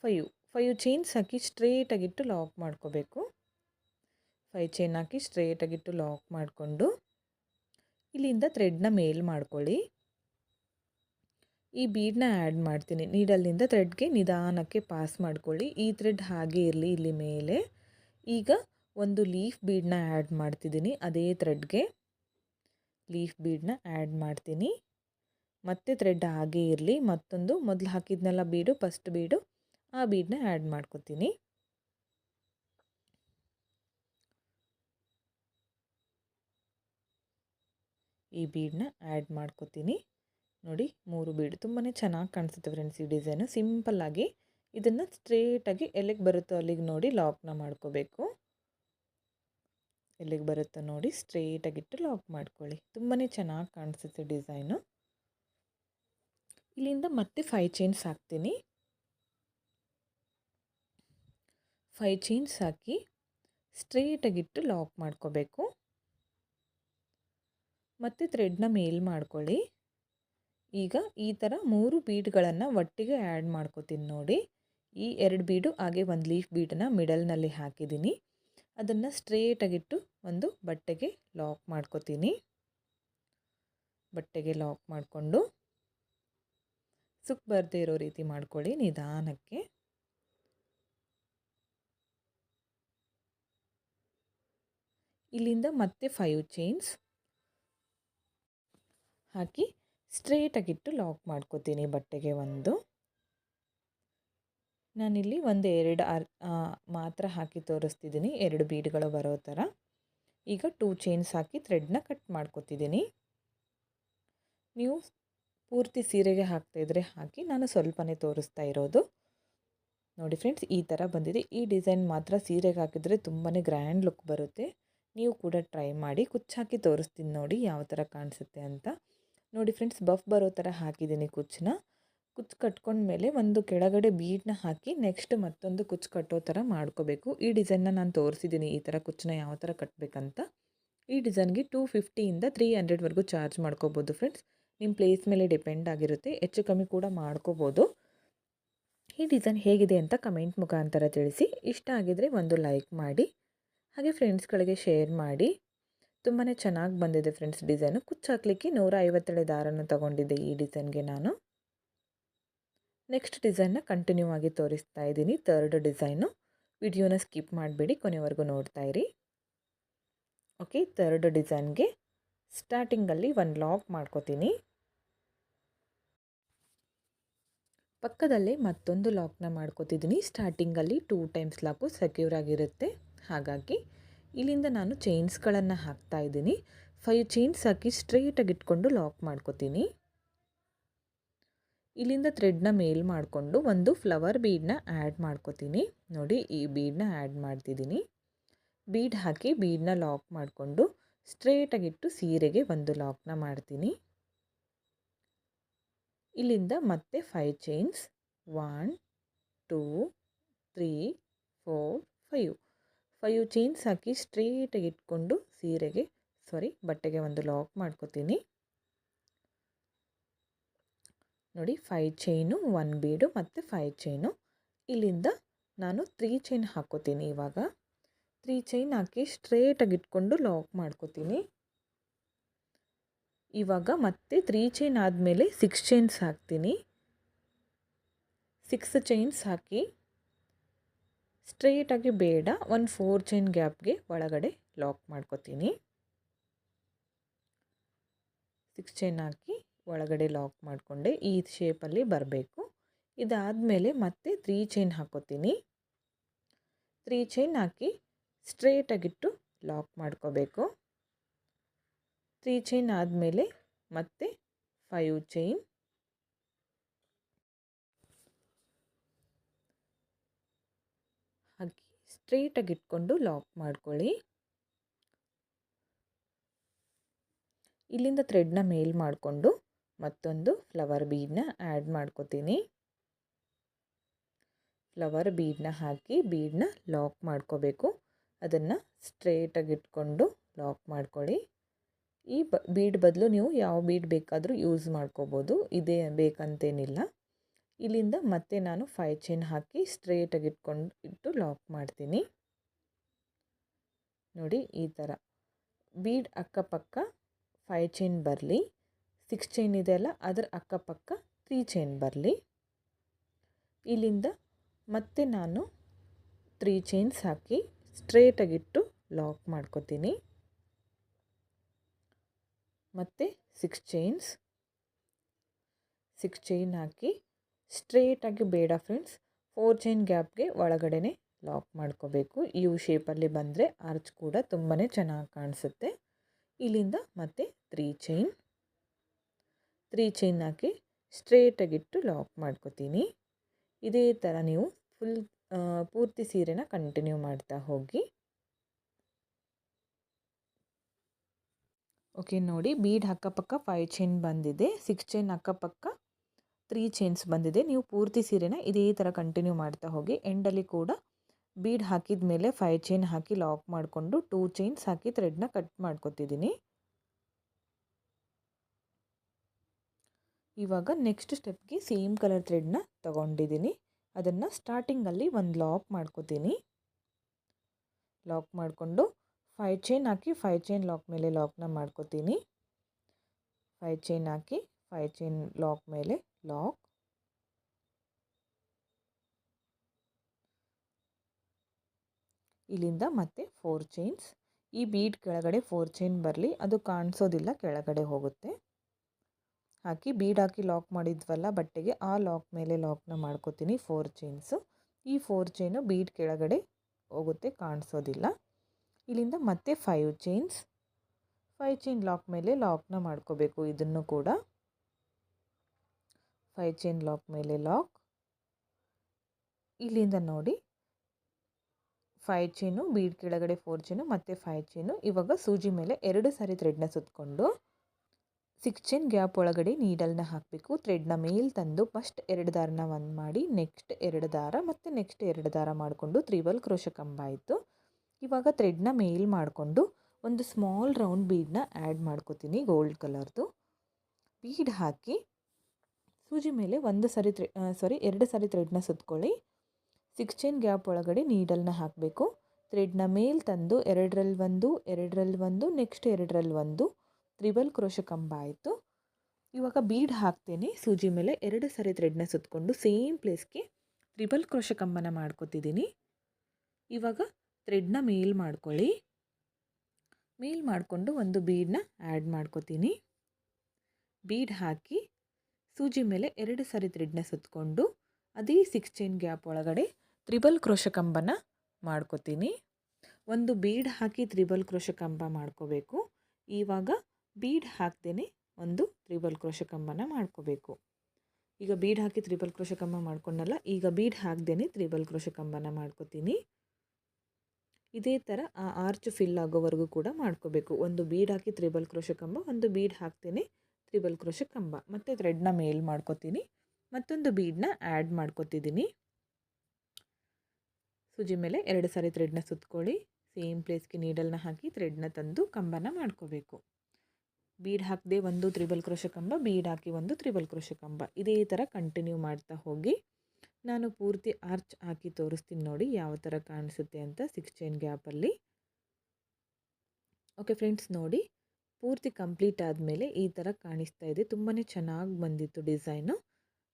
five. Five chains ಹಾಕಿ ಸ್ಟ್ರೇಟಾಗಿಟ್ಟು ಲಾಕ್ ಮಾಡ್ಕೋಬೇಕು. ಫೈವ್ ಚೈನ್ ಹಾಕಿ ಸ್ಟ್ರೇಟಾಗಿಟ್ಟು ಲಾಕ್ ಮಾಡಿಕೊಂಡು ಇಲ್ಲಿಂದ ಥ್ರೆಡ್ನ ಮೇಲ್ ಮಾಡ್ಕೊಳ್ಳಿ. ಈ ಬೀಡನ್ನ ಆ್ಯಡ್ ಮಾಡ್ತೀನಿ. ನೀಡಲ್ಲಿಂದ ಥ್ರೆಡ್ಗೆ ನಿಧಾನಕ್ಕೆ ಪಾಸ್ ಮಾಡ್ಕೊಳ್ಳಿ. ಈ ಥ್ರೆಡ್ ಹಾಗೆ ಇರಲಿ ಇಲ್ಲಿ ಮೇಲೆ. ಈಗ ಒಂದು ಲೀಫ್ ಬೀಡನ್ನ ಆ್ಯಡ್ ಮಾಡ್ತಿದ್ದೀನಿ ಅದೇ ಥ್ರೆಡ್ಗೆ. ಲೀಫ್ ಬೀಡನ್ನ ಆ್ಯಡ್ ಮಾಡ್ತೀನಿ. ಮತ್ತೆ ಥ್ರೆಡ್ ಹಾಗೆ ಇರಲಿ. ಮತ್ತೊಂದು ಮೊದಲು ಹಾಕಿದ್ನೆಲ್ಲ ಬೀಡು, ಫಸ್ಟ್ ಬೀಡು, ಆ ಬೀಡನ್ನ ಆ್ಯಡ್ ಮಾಡ್ಕೊತೀನಿ. ಈ ಬೀಡನ್ನ ಆ್ಯಡ್ ಮಾಡ್ಕೊತೀನಿ. ನೋಡಿ, ಮೂರು ಬೀಡ್ ತುಂಬಾ ಚೆನ್ನಾಗಿ ಕಾಣಿಸುತ್ತೆ ಫ್ರೆಂಡ್ಸ್ ಈ ಡಿಸೈನು ಸಿಂಪಲ್ಲಾಗಿ ಇದನ್ನು ಸ್ಟ್ರೇಟಾಗಿ ಎಲ್ಲಿಗೆ ಬರುತ್ತೋ ಅಲ್ಲಿಗೆ ನೋಡಿ ಲಾಕ್ನ ಮಾಡ್ಕೋಬೇಕು. ಎಲ್ಲಿಗೆ ಬರುತ್ತೋ ನೋಡಿ ಸ್ಟ್ರೇಟಾಗಿಟ್ಟು ಲಾಕ್ ಮಾಡ್ಕೊಳ್ಳಿ. ತುಂಬಾ ಚೆನ್ನಾಗಿ ಕಾಣಿಸುತ್ತೆ ಡಿಸೈನು ಇಲ್ಲಿಂದ ಮತ್ತೆ ಫೈ ಚೈನ್ಸ್ ಹಾಕ್ತೀನಿ. ಫೈ ಚೈನ್ಸ್ ಹಾಕಿ ಸ್ಟ್ರೇಟಾಗಿಟ್ಟು ಲಾಕ್ ಮಾಡ್ಕೋಬೇಕು. ಮತ್ತು ಥ್ರೆಡ್ನ ಮೇಲ್ ಮಾಡ್ಕೊಳ್ಳಿ. ಈಗ ಈ ಥರ ಮೂರು ಬೀಡ್ಗಳನ್ನು ಒಟ್ಟಿಗೆ ಆ್ಯಡ್ ಮಾಡ್ಕೋತೀನಿ ನೋಡಿ. ಈ ಎರಡು ಬೀಡು ಹಾಗೆ ಒಂದು ಲೀಫ್ ಬೀಡನ್ನ ಮಿಡಲ್ನಲ್ಲಿ ಹಾಕಿದ್ದೀನಿ. ಅದನ್ನು ಸ್ಟ್ರೇಟಾಗಿಟ್ಟು ಒಂದು ಬಟ್ಟೆಗೆ ಲಾಕ್ ಮಾಡ್ಕೋತೀನಿ. ಬಟ್ಟೆಗೆ ಲಾಕ್ ಮಾಡಿಕೊಂಡು ಸುಕ್ ಬರದೇ ಇರೋ ರೀತಿ ಮಾಡ್ಕೊಳ್ಳಿ ನಿಧಾನಕ್ಕೆ. ಇಲ್ಲಿಂದ ಮತ್ತೆ ಫೈವ್ ಚೈನ್ಸ್ ಹಾಕಿ ಸ್ಟ್ರೇಟಾಗಿಟ್ಟು ಲಾಕ್ ಮಾಡ್ಕೋತೀನಿ ಬಟ್ಟೆಗೆ ಒಂದು. ನಾನಿಲ್ಲಿ ಒಂದು ಎರಡು ಅರ್ ಮಾತ್ರ ಹಾಕಿ ತೋರಿಸ್ತಿದ್ದೀನಿ ಎರಡು ಬೀಡ್ಗಳು ಬರೋ ಥರ ಈಗ ಟೂ ಚೈನ್ಸ್ ಹಾಕಿ ಥ್ರೆಡ್ನ ಕಟ್ ಮಾಡ್ಕೋತಿದ್ದೀನಿ ನೀವು ಪೂರ್ತಿ ಸೀರೆಗೆ ಹಾಕ್ತಾಯಿದ್ರೆ ಹಾಕಿ ನಾನು ಸ್ವಲ್ಪನೇ ತೋರಿಸ್ತಾ ಇರೋದು. ನೋಡಿ ಫ್ರೆಂಡ್ಸ್, ಈ ಥರ ಬಂದಿದೆ. ಈ ಡಿಸೈನ್ ಮಾತ್ರ ಸೀರೆಗೆ ಹಾಕಿದರೆ ತುಂಬಾ ಗ್ರ್ಯಾಂಡ್ ಲುಕ್ ಬರುತ್ತೆ. ನೀವು ಕೂಡ ಟ್ರೈ ಮಾಡಿ. ಕುಚ್ಚಾಕಿ ತೋರಿಸ್ತೀನಿ ನೋಡಿ ಯಾವ ಥರ ಕಾಣಿಸುತ್ತೆ ಅಂತ. ನೋಡಿ ಫ್ರೆಂಡ್ಸ್, ಬಫ್ ಬರೋ ಥರ ಹಾಕಿದ್ದೀನಿ ಕುಚ್ಚನ್ನ. ಕುಚ್ಚು ಕಟ್ಕೊಂಡ್ಮೇಲೆ ಒಂದು ಕೆಳಗಡೆ ಬೀಡನ್ನ ಹಾಕಿ ನೆಕ್ಸ್ಟ್ ಮತ್ತೊಂದು ಕುಚ್ಚು ಕಟ್ಟೋ ಥರ ಮಾಡ್ಕೋಬೇಕು. ಈ ಡಿಸೈನ್ನ ನಾನು ತೋರಿಸಿದ್ದೀನಿ ಈ ಥರ ಕುಚ್ಚನ್ನ ಯಾವ ಥರ ಕಟ್ಟಬೇಕಂತ ಈ ಡಿಸೈನ್ಗೆ ಟೂ ಫಿಫ್ಟಿಯಿಂದ ತ್ರೀ ಹಂಡ್ರೆಡ್ವರೆಗೂ ಚಾರ್ಜ್ ಮಾಡ್ಕೋಬೋದು ಫ್ರೆಂಡ್ಸ್. ನಿಮ್ಮ ಪ್ಲೇಸ್ ಮೇಲೆ ಡಿಪೆಂಡ್ ಆಗಿರುತ್ತೆ, ಹೆಚ್ಚು ಕಮ್ಮಿ ಕೂಡ ಮಾಡ್ಕೋಬೋದು. ಈ ಡಿಸೈನ್ ಹೇಗಿದೆ ಅಂತ ಕಮೆಂಟ್ ಮುಖಾಂತರ ತಿಳಿಸಿ. ಇಷ್ಟ ಆಗಿದರೆ ಒಂದು ಲೈಕ್ ಮಾಡಿ, ಹಾಗೆ ಫ್ರೆಂಡ್ಸ್ಗಳಿಗೆ ಶೇರ್ ಮಾಡಿ. ತುಂಬಾ ಚೆನ್ನಾಗಿ ಬಂದಿದೆ ಫ್ರೆಂಡ್ಸ್ ಡಿಸೈನು. ಕುಚ್ಚು ಹಾಕ್ಲಿಕ್ಕೆ ನೂರ ಐವತ್ತೇಳು ದಾರನ ತೊಗೊಂಡಿದ್ದೆ ಈ ಡಿಸೈನ್ಗೆ ನಾನು. ನೆಕ್ಸ್ಟ್ ಡಿಸೈನ್ನ ಕಂಟಿನ್ಯೂ ಆಗಿ ತೋರಿಸ್ತಾ ಇದ್ದೀನಿ. Third design. ವಿಡಿಯೋನ ಸ್ಕಿಪ್ ಮಾಡಬೇಡಿ, ಕೊನೆವರೆಗೂ ನೋಡ್ತಾ ಇರಿ. ಓಕೆ ತರ್ಡ್ ಡಿಸೈನ್ಗೆ ಸ್ಟಾರ್ಟಿಂಗಲ್ಲಿ ಒಂದು ಲಾಕ್ ಮಾಡ್ಕೋತೀನಿ. ಪಕ್ಕದಲ್ಲೇ ಮತ್ತೊಂದು ಲಾಕ್ನ ಮಾಡ್ಕೋತಿದ್ದೀನಿ. ಸ್ಟಾರ್ಟಿಂಗಲ್ಲಿ ಟೂ ಟೈಮ್ಸ್ ಲಾಕು ಸೆಕ್ಯೂರ್ ಆಗಿರುತ್ತೆ. ಹಾಗಾಗಿ ಇಲ್ಲಿಂದ ನಾನು ಚೈನ್ಸ್ಗಳನ್ನು ಹಾಕ್ತಾ ಇದ್ದೀನಿ. ಫೈವ್ ಚೈನ್ಸ್ ಹಾಕಿ ಸ್ಟ್ರೈಟಾಗಿ ಇಟ್ಕೊಂಡು ಲಾಕ್ ಮಾಡ್ಕೋತೀನಿ. ಇಲ್ಲಿಂದ ಥ್ರೆಡ್ನ ಮೇಲ್ ಮಾಡಿಕೊಂಡು ಒಂದು ಫ್ಲವರ್ ಬೀಡನ್ನ ಆ್ಯಡ್ ಮಾಡ್ಕೋತೀನಿ. ನೋಡಿ, ಈ ಬೀಡನ್ನ ಆ್ಯಡ್ ಮಾಡ್ತಿದ್ದೀನಿ. ಬೀಡ್ ಹಾಕಿ ಬೀಡನ್ನ ಲಾಕ್ ಮಾಡಿಕೊಂಡು ಸ್ಟ್ರೇಟಾಗಿಟ್ಟು ಸೀರೆಗೆ ಒಂದು ಲಾಕ್ನ ಮಾಡ್ತೀನಿ. ಇಲ್ಲಿಂದ ಮತ್ತೆ five chains one two three four five five chains ಹಾಕಿ ಸ್ಟ್ರೇಟಾಗಿ ಇಟ್ಕೊಂಡು ಸೀರೆಗೆ, ಸಾರಿ, ಬಟ್ಟೆಗೆ ಒಂದು ಲಾಕ್ ಮಾಡ್ಕೋತೀನಿ. ನೋಡಿ, ಫೈವ್ ಚೈನು, ಒನ್ ಬೀಡು ಮತ್ತು ಫೈವ್ ಚೈನು. ಇಲ್ಲಿಂದ ನಾನು ತ್ರೀ ಚೈನ್ ಹಾಕೋತೀನಿ ಇವಾಗ. ತ್ರೀ ಚೈನ್ ಹಾಕಿ ಸ್ಟ್ರೇಟಾಗಿ ಇಟ್ಕೊಂಡು ಲಾಕ್ ಮಾಡ್ಕೋತೀನಿ. ಇವಾಗ ಮತ್ತೆ ತ್ರೀ ಚೈನ್ ಆದಮೇಲೆ ಸಿಕ್ಸ್ ಚೈನ್ಸ್ ಹಾಕ್ತೀನಿ. ಸಿಕ್ಸ್ ಚೈನ್ಸ್ ಹಾಕಿ ಸ್ಟ್ರೇಟಾಗಿ ಬೇಡ, ಒಂದು ಫೋರ್ ಚೈನ್ ಗ್ಯಾಪ್ಗೆ ಒಳಗಡೆ ಲಾಕ್ ಮಾಡ್ಕೋತೀನಿ. ಸಿಕ್ಸ್ ಚೈನ್ ಹಾಕಿ ಒಳಗಡೆ ಲಾಕ್ ಮಾಡಿಕೊಂಡೆ, ಈ ಶೇಪಲ್ಲಿ ಬರಬೇಕು. ಇದಾದಮೇಲೆ ಮತ್ತೆ ತ್ರೀ ಚೈನ್ ಹಾಕೋತೀನಿ. ತ್ರೀ ಚೈನ್ ಹಾಕಿ ಸ್ಟ್ರೇಟಾಗಿಟ್ಟು ಲಾಕ್ ಮಾಡ್ಕೋಬೇಕು. ತ್ರೀ ಚೈನ್ ಆದಮೇಲೆ ಮತ್ತೆ ಫೈವ್ ಚೈನ್ ಹಾಕಿ ಸ್ಟ್ರೇಟಾಗಿ ಇಟ್ಕೊಂಡು ಲಾಕ್ ಮಾಡ್ಕೊಳ್ಳಿ. ಇಲ್ಲಿಂದ ಥ್ರೆಡ್ನ ಮೇಲ್ ಮಾಡಿಕೊಂಡು ಮತ್ತೊಂದು ಫ್ಲವರ್ ಬೀಡನ್ನ ಆ್ಯಡ್ ಮಾಡ್ಕೋತೀನಿ. ಫ್ಲವರ್ ಬೀಡನ್ನ ಹಾಕಿ ಬೀಡನ್ನ ಲಾಕ್ ಮಾಡ್ಕೋಬೇಕು. ಅದನ್ನು ಸ್ಟ್ರೇಟಾಗಿ ಇಟ್ಕೊಂಡು ಲಾಕ್ ಮಾಡ್ಕೊಳ್ಳಿ. ಈ ಬೀಡ್ ಬದಲು ನೀವು ಯಾವ ಬೀಡ್ ಬೇಕಾದರೂ ಯೂಸ್ ಮಾಡ್ಕೋಬೋದು. ಇದೇ ಬೇಕಂತೇನಿಲ್ಲ. ಇಲ್ಲಿಂದ ಮತ್ತೆ ನಾನು ಫೈ ಚೈನ್ ಹಾಕಿ ಸ್ಟ್ರೇಟಾಗಿ ಇಟ್ಕೊಂಡು ಇಟ್ಟು ಲಾಕ್ ಮಾಡ್ತೀನಿ. ನೋಡಿ ಈ ಥರ ಬೀಡ್ ಅಕ್ಕಪಕ್ಕ ಫೈ ಚೈನ್ ಬರಲಿ. ಸಿಕ್ಸ್ ಚೈನ್ ಇದೆಯಲ್ಲ ಅದರ ಅಕ್ಕಪಕ್ಕ ತ್ರೀ ಚೈನ್ ಬರಲಿ. ಇಲ್ಲಿಂದ ಮತ್ತೆ ನಾನು ತ್ರೀ ಚೈನ್ಸ್ ಹಾಕಿ ಸ್ಟ್ರೇಟಾಗಿಟ್ಟು ಲಾಕ್ ಮಾಡ್ಕೋತೀನಿ. ಮತ್ತು ಸಿಕ್ಸ್ ಚೈನ್ಸ್. ಸಿಕ್ಸ್ ಚೈನ್ ಹಾಕಿ ಸ್ಟ್ರೇಟಾಗಿ ಬೇಡ ಫ್ರೆಂಡ್ಸ್. ಫೋರ್ ಚೈನ್ ಗ್ಯಾಪ್ಗೆ ಒಳಗಡೆ ಲಾಕ್ ಮಾಡ್ಕೋಬೇಕು. ಯು ಶೇಪಲ್ಲಿ ಬಂದರೆ ಆರ್ಚ್ ಕೂಡ ತುಂಬಾ ಚೆನ್ನಾಗಿ ಕಾಣಿಸುತ್ತೆ. ಇಲ್ಲಿಂದ ಮತ್ತೆ ತ್ರೀ ಚೈನ್. ತ್ರೀ ಚೈನ್ ಹಾಕಿ ಸ್ಟ್ರೇಟಾಗಿಟ್ಟು ಲಾಕ್ ಮಾಡ್ಕೋತೀನಿ. ಇದೇ ಥರ ನೀವು ಫುಲ್ ಪೂರ್ತಿ ಸೀರೆನ ಕಂಟಿನ್ಯೂ ಮಾಡ್ತಾ ಹೋಗಿ. ಓಕೆ, ನೋಡಿ ಬೀಡ್ ಅಕ್ಕಪಕ್ಕ ಫೈವ್ ಚೈನ್ ಬಂದಿದೆ. ಸಿಕ್ಸ್ ಚೈನ್ ಅಕ್ಕಪಕ್ಕ ತ್ರೀ ಚೈನ್ಸ್ ಬಂದಿದೆ. ನೀವು ಪೂರ್ತಿ ಸೀರೆನ ಇದೇ ಥರ ಕಂಟಿನ್ಯೂ ಮಾಡ್ತಾ ಹೋಗಿ ಎಂಡಲ್ಲಿ ಕೂಡ ಬೀಡ್ ಹಾಕಿದ ಮೇಲೆ ಫೈವ್ ಚೈನ್ ಹಾಕಿ ಲಾಕ್ ಮಾಡಿಕೊಂಡು ಟೂ ಚೈನ್ಸ್ ಹಾಕಿ ಥ್ರೆಡ್ನ ಕಟ್ ಮಾಡ್ಕೊತಿದ್ದೀನಿ ಇವಾಗ ನೆಕ್ಸ್ಟ್ ಸ್ಟೆಪ್ಗೆ ಸೇಮ್ ಕಲರ್ ಥ್ರೆಡ್ನ ತಗೊಂಡಿದ್ದೀನಿ ಅದನ್ನು ಸ್ಟಾರ್ಟಿಂಗಲ್ಲಿ ಒಂದು ಲಾಕ್ ಮಾಡ್ಕೋತೀನಿ. ಲಾಕ್ ಮಾಡಿಕೊಂಡು ಫೈವ್ ಚೈನ್ ಹಾಕಿ ಫೈವ್ ಚೈನ್ ಲಾಕ್ ಮೇಲೆ ಲಾಕ್ನ ಮಾಡ್ಕೋತೀನಿ. ಫೈವ್ ಚೈನ್ ಹಾಕಿ ಫೈವ್ ಚೈನ್ ಲಾಕ್ ಮೇಲೆ ಲಾಕ್ ಇಲ್ಲಿಂದ ಮತ್ತೆ ಫೋರ್ ಚೈನ್ಸ್ ಈ ಬೀಡ್ ಕೆಳಗಡೆ ಫೋರ್ ಚೈನ್ ಬರಲಿ. ಅದು ಕಾಣಿಸೋದಿಲ್ಲ, ಕೆಳಗಡೆ ಹೋಗುತ್ತೆ. ಹಾಕಿ ಬೀಡ್ ಹಾಕಿ ಲಾಕ್ ಮಾಡಿದ್ವಲ್ಲ, ಬಟ್ಟೆಗೆ, ಆ ಲಾಕ್ ಮೇಲೆ ಲಾಕ್ನ ಮಾಡ್ಕೋತೀನಿ ಫೋರ್ ಚೈನ್ಸು ಈ ಫೋರ್ ಚೈನು ಬೀಡ್ ಕೆಳಗಡೆ ಹೋಗುತ್ತೆ, ಕಾಣಿಸೋದಿಲ್ಲ. ಇಲ್ಲಿಂದ ಮತ್ತೆ five chains five chain lock ಮೇಲೆ ಲಾಕ್ನ ಮಾಡ್ಕೋಬೇಕು, ಇದನ್ನು ಕೂಡ. ಫೈವ್ ಚೈನ್ ಲಾಕ್ ಮೇಲೆ ಲಾಕ್. ಇಲ್ಲಿಂದ ನೋಡಿ. ಫೈವ್ ಚೈನು, ಬೀಡ್ ಕೆಳಗಡೆ ಫೋರ್ ಚೈನು, ಮತ್ತು ಫೈವ್ ಚೈನು, ಇವಾಗ ಸೂಜಿ ಮೇಲೆ ಎರಡು ಸಾರಿ ಥ್ರೆಡ್ನ ಸುತ್ತಕೊಂಡು ಸಿಕ್ಸ್ ಚೈನ್ ಗ್ಯಾಪ್ ಒಳಗಡೆ ನೀಡಲ್ನ ಹಾಕಬೇಕು. ಥ್ರೆಡ್ನ ಮೇಲ್ ತಂದು ಫಸ್ಟ್ ಎರಡು ದಾರನ ಒಂದು ಮಾಡಿ ನೆಕ್ಸ್ಟ್ ಎರಡು ದಾರ, ಮತ್ತು ನೆಕ್ಸ್ಟ್ ಎರಡು ದಾರ ಮಾಡಿಕೊಂಡು ತ್ರಿಬಲ್ ಕ್ರೋಶ ಕಂಬ ಆಯಿತು. ಇವಾಗ ಥ್ರೆಡ್ನ ಮೇಲ್ ಮಾಡಿಕೊಂಡು ಒಂದು ಸ್ಮಾಲ್ ರೌಂಡ್ ಬೀಡನ್ನ ಆ್ಯಡ್ ಮಾಡ್ಕೋತೀನಿ ಗೋಲ್ಡ್ ಕಲರ್ದು ಬೀಡ್ ಹಾಕಿ ಸೂಜಿ ಮೇಲೆ ಒಂದು ಸರಿ ತ್ರೆ ಸಾರಿ ಎರಡು ಸರಿ ಥ್ರೆಡ್ನ ಸುತ್ಕೊಳ್ಳಿ. ಸಿಕ್ಸ್ ಚೈನ್ ಗ್ಯಾಪ್ ಒಳಗಡೆ ನೀಡಲ್ನ ಹಾಕಬೇಕು. ಥ್ರೆಡ್ನ ಮೇಲ್ ತಂದು ಎರಡರಲ್ಲಿ ಒಂದು ಎರಡರಲ್ಲಿ ಒಂದು ನೆಕ್ಸ್ಟ್ ಎರಡರಲ್ಲಿ ಒಂದು. ತ್ರಿಬಲ್ ಕ್ರೋಶ ಕಂಬ ಆಯಿತು. ಇವಾಗ ಬೀಡ್ ಹಾಕ್ತೇನೆ. ಸೂಜಿ ಮೇಲೆ ಎರಡು ಸರಿ ಥ್ರೆಡ್ನ ಸುತ್ತಕೊಂಡು ಸೇಮ್ ಪ್ಲೇಸ್ಗೆ ತ್ರಿಬಲ್ ಕ್ರೋಶ ಕಂಬನ ಮಾಡ್ಕೊತಿದ್ದೀನಿ. ಇವಾಗ ಥ್ರೆಡ್ನ ಮೇಲ್ ಮಾಡ್ಕೊಳ್ಳಿ. ಮೇಲ್ ಮಾಡಿಕೊಂಡು ಒಂದು ಬೀಡನ್ನ ಆ್ಯಡ್ ಮಾಡ್ಕೊತೀನಿ. ಬೀಡ್ ಹಾಕಿ ಸೂಜಿ ಮೇಲೆ ಎರಡು ಸಾರಿ ಥ್ರೆಡ್ನ ಸುತ್ತಕೊಂಡು ಅದೇ ಸಿಕ್ಸ್ ಚೈನ್ ಗ್ಯಾಪ್ ಒಳಗಡೆ ತ್ರಿಬಲ್ ಕ್ರೋಶ ಕಂಬನ ಮಾಡ್ಕೋತೀನಿ. ಒಂದು ಬೀಡ್ ಹಾಕಿ ತ್ರಿಬಲ್ ಕ್ರೋಶ ಕಂಬ ಮಾಡ್ಕೋಬೇಕು. ಇವಾಗ ಬೀಡ್ ಹಾಕ್ತೇನೆ ಒಂದು ತ್ರಿಬಲ್ ಕ್ರೋಶ ಕಂಬನ ಮಾಡ್ಕೋಬೇಕು. ಈಗ ಬೀಡ್ ಹಾಕಿ ತ್ರಿಬಲ್ ಕ್ರೋಶ ಕಂಬ ಮಾಡ್ಕೊಂಡಲ್ಲ, ಈಗ ಬೀಡ್ ಹಾಕ್ದೇನೆ ತ್ರಿಬಲ್ ಕ್ರೋಶ ಕಂಬನ ಮಾಡ್ಕೋತೀನಿ. ಇದೇ ಥರ ಆ ಆರ್ಚ್ ಫಿಲ್ ಆಗೋವರೆಗೂ ಕೂಡ ಮಾಡ್ಕೋಬೇಕು. ಒಂದು ಬೀಡ್ ಹಾಕಿ ತ್ರಿಬಲ್ ಕ್ರೋಶ ಕಂಬ, ಒಂದು ಬೀಡ್ ಹಾಕ್ತೇನೆ ತ್ರಿಬಲ್ ಕ್ರೋಶ ಕಂಬ. ಮತ್ತು ಥ್ರೆಡ್ನ ಮೇಲ್ ಮಾಡ್ಕೋತೀನಿ. ಮತ್ತೊಂದು ಬೀಡನ್ನ ಆ್ಯಡ್ ಮಾಡ್ಕೋತಿದ್ದೀನಿ ಸೂಜಿ ಮೇಲೆ ಎರಡು ಸಾರಿ ಥ್ರೆಡ್ನ ಸುತ್ಕೊಳ್ಳಿ. ಸೇಮ್ ಪ್ಲೇಸ್ಗೆ ನೀಡಲ್ನ ಹಾಕಿ ಥ್ರೆಡ್ನ ತಂದು ಕಂಬನ ಮಾಡ್ಕೋಬೇಕು. ಬೀಡ್ ಹಾಕದೆ ಒಂದು ತ್ರಿಬಲ್ ಕ್ರೋಶ ಕಂಬ ಬೀಡ್ ಹಾಕಿ ಒಂದು ತ್ರಿಬಲ್ ಕ್ರೋಶ ಕಂಬ. ಇದೇ ಥರ ಕಂಟಿನ್ಯೂ ಮಾಡ್ತಾ ಹೋಗಿ. ನಾನು ಪೂರ್ತಿ ಆರ್ಚ್ ಹಾಕಿ ತೋರಿಸ್ತೀನಿ ನೋಡಿ ಯಾವ ಥರ ಕಾಣಿಸುತ್ತೆ ಅಂತ ಸಿಕ್ಸ್ ಚೈನ್ ಗ್ಯಾಪಲ್ಲಿ ಓಕೆ ಫ್ರೆಂಡ್ಸ್ ನೋಡಿ. ಪೂರ್ತಿ ಕಂಪ್ಲೀಟ್ ಆದಮೇಲೆ ಈ ಥರ ಕಾಣಿಸ್ತಾ ಇದೆ. ತುಂಬಾ ಚೆನ್ನಾಗಿ ಬಂದಿತ್ತು ಡಿಸೈನು.